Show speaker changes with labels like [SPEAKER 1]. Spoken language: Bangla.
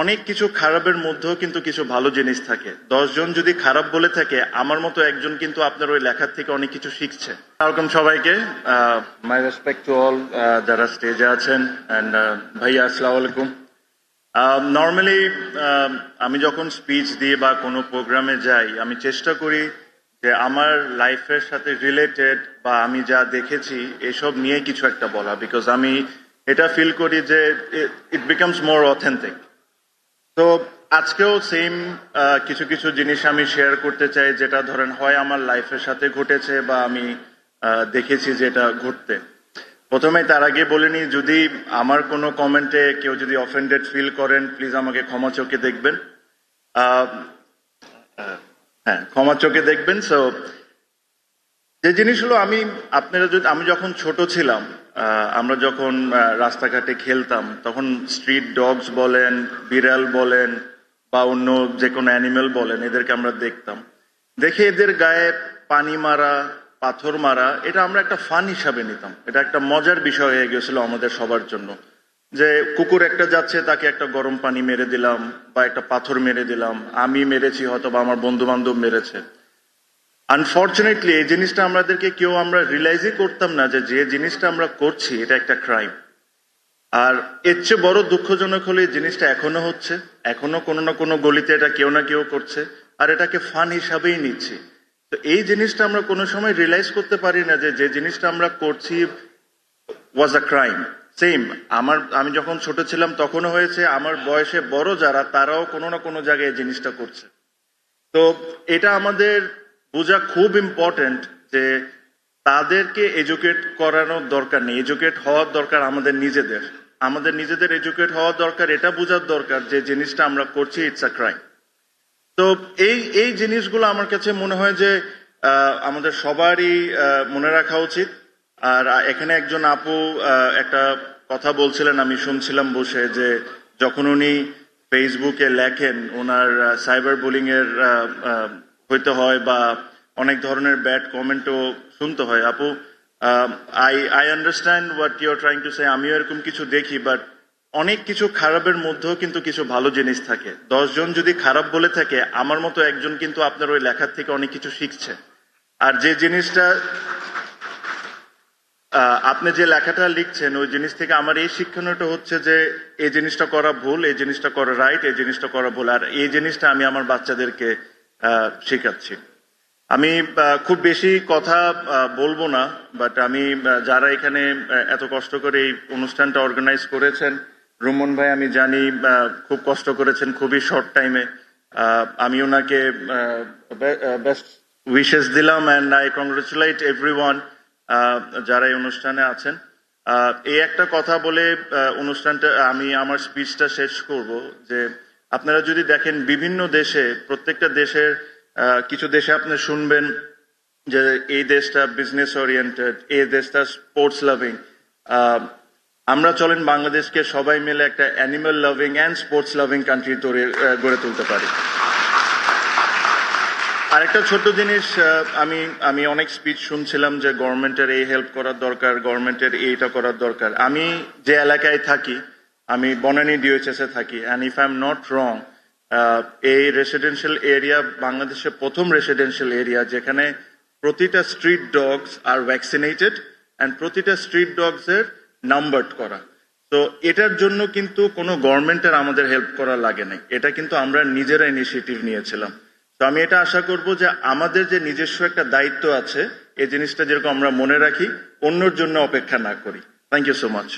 [SPEAKER 1] অনেক কিছু খারাপের মধ্যেও কিন্তু কিছু ভালো জিনিস থাকে। দশজন যদি খারাপ বলে থাকে, আমার মতো একজন কিন্তু আপনার ওই লেখার থেকে অনেক কিছু শিখছে। ওয়েলকাম সবাইকে। মাই রেসপেক্ট টু অল যারা স্টেজে আছেন, অ্যান্ড ভাইয়া, আসসালাম আলাইকুম। নর্মালি আমি যখন স্পিচ দিয়ে বা কোনো প্রোগ্রামে যাই, আমি চেষ্টা করি যে আমার লাইফের সাথে রিলেটেড বা আমি যা দেখেছি, এসব নিয়ে কিছু একটা বলা বিকজ আমি এটা ফিল করি যে ইট বিকামস মোর অথেন্টিক তো আজকেও সেম কিছু কিছু জিনিস আমি শেয়ার করতে চাই, যেটা ধরেন হয় আমার লাইফের সাথে ঘটেছে বা আমি দেখেছি যেটা ঘটতে। প্রথমে তার আগে বলিনি যদি আমার কোনো কমেন্টে কেউ যদি অফেন্ডেড ফিল করেন প্লিজ আমাকে ক্ষমা চোখে দেখবেন। হ্যাঁ ক্ষমা চোখে দেখবেন। সো যে জিনিসগুলো আমি আপনারা যদি, আমি যখন ছোট ছিলাম আমরা যখন রাস্তাঘাটে খেলতাম, তখন স্ট্রিট ডগস বলেন, বিড়াল বলেন, বা অন্য যে কোনো অ্যানিমেল বলেন, এদেরকে আমরা দেখতাম। দেখে এদের গায়ে পানি মারা, পাথর মারা, এটা আমরা একটা ফান হিসাবে নিতাম। এটা একটা মজার বিষয় হয়ে গেছিল আমাদের সবার জন্য। যে কুকুর একটা যাচ্ছে, তাকে একটা গরম পানি মেরে দিলাম, বা একটা পাথর মেরে দিলাম, আমি মেরেছি হয়তো বা আমার বন্ধু বান্ধব মেরেছে। আনফর্চুনেটলি এই জিনিসটা আমাদেরকে কেউ আমরা রিয়েলাইজই করতাম না যে যে জিনিসটা আমরা করছি, এটা একটা ক্রাইম আর এর চেয়ে বড় দুঃখজনক হলে এই জিনিসটা এখনও হচ্ছে, এখনও কোনো না কোনো গলিতে এটা কেউ না কেউ করছে, আর এটাকে ফান হিসাবেই নিচ্ছি। তো এই জিনিসটা আমরা কোনো সময় রিয়েলাইজ করতে পারি না যে যে জিনিসটা আমরা করছি ওয়াজ আ ক্রাইম সেম আমার, আমি যখন ছোট ছিলাম তখনও হয়েছে, আমার বয়সে বড় যারা, তারাও কোনো না কোনো জায়গায় এই জিনিসটা করছে। তো এটা আমাদের বোঝা খুব ইম্পর্টেন্ট যে তাদেরকে এডুকেট করানোর দরকার নেই। এডুকেট হওয়ার দরকার আমাদের নিজেদের। আমাদের নিজেদের এডুকেট হওয়ার দরকার, এটা বোঝার দরকার যে জিনিসটা আমরা করছি ইটস আ ক্রাইম তো এই এই জিনিসগুলো আমার কাছে মনে হয় যে আমাদের সবারই মনে রাখা উচিত। আর এখানে একজন আপু একটা কথা বলছিলেন, আমি শুনছিলাম বসে যে যখন উনি ফেসবুকে লেখেন ওনার সাইবার বুলিং এর হইতে হয় বা অনেক ধরনের ব্যাড কমেন্টও শুনতে হয়। আপু I I understand what you are trying to say আমিও এরকম কিছু দেখি বাট অনেক কিছু খারাপের মধ্যেও কিন্তু কিছু ভালো জিনিস থাকে। দশজন যদি খারাপ বলে থাকে, আমার মতো একজন কিন্তু আপনার ওই লেখার থেকে অনেক কিছু শিখছে। আর যে জিনিসটা আপনি যে লেখাটা লিখছেন, ওই জিনিস থেকে আমার এই শিক্ষণটা হচ্ছে যে, এই জিনিসটা করা ভুল, এই জিনিসটা করা রাইট এই জিনিসটা করা ভুল। আর এই জিনিসটা আমি আমার বাচ্চাদেরকে শেখাচ্ছি। আমি খুব বেশি কথা বলব না বাট আমি যারা এখানে এত কষ্ট করে এই অনুষ্ঠানটা অর্গানাইজ করেছেন, রুমন ভাই আমি জানি খুব কষ্ট করেছেন খুবই শর্ট টাইমে আমি ওনাকে বেস্ট উইশেস দিলাম and I congratulate everyone যারা এই অনুষ্ঠানে আছেন। এই একটা কথা বলে অনুষ্ঠানটা, আমি আমার স্পিচটা শেষ করব যে আপনারা যদি দেখেন বিভিন্ন দেশে, প্রত্যেকটা দেশের কিছু দেশে আপনি শুনবেন যে এই দেশটা বিজনেস ওরিয়েন্টেড এই দেশটা স্পোর্টস লাভিং আমরা চলেন বাংলাদেশকে সবাই মিলে একটা animal loving and sports loving country তৈরি গড়ে তুলতে পারি। আরেকটা ছোট্ট জিনিস আমি আমি অনেক স্পিচ শুনছিলাম যে গভর্নমেন্টের এই হেল্প করার দরকার গভর্নমেন্টের এইটা করার দরকার। আমি যে এলাকায় থাকি আমি বনানী ডিওএইচএস থাকি and if I am not wrong এই রেসিডেন্সিয়াল এরিয়া বাংলাদেশের প্রথম রেসিডেন্সিয়াল এরিয়া যেখানে প্রতিটা street dogs are vaccinated and প্রতিটা স্ট্রিট ডগস এর নাম্বার্ড করা। তো এটার জন্য কিন্তু কোনো গভর্নমেন্টের আমাদের হেল্প করা লাগে নাই। এটা কিন্তু আমরা নিজেরা ইনিশিয়েটিভ নিয়েছিলাম। তো আমি এটা আশা করব যে আমাদের যে নিজস্ব একটা দায়িত্ব আছে, এই জিনিসটা যেরকম আমরা মনে রাখি, অন্যর জন্য অপেক্ষা না করি। Thank you so much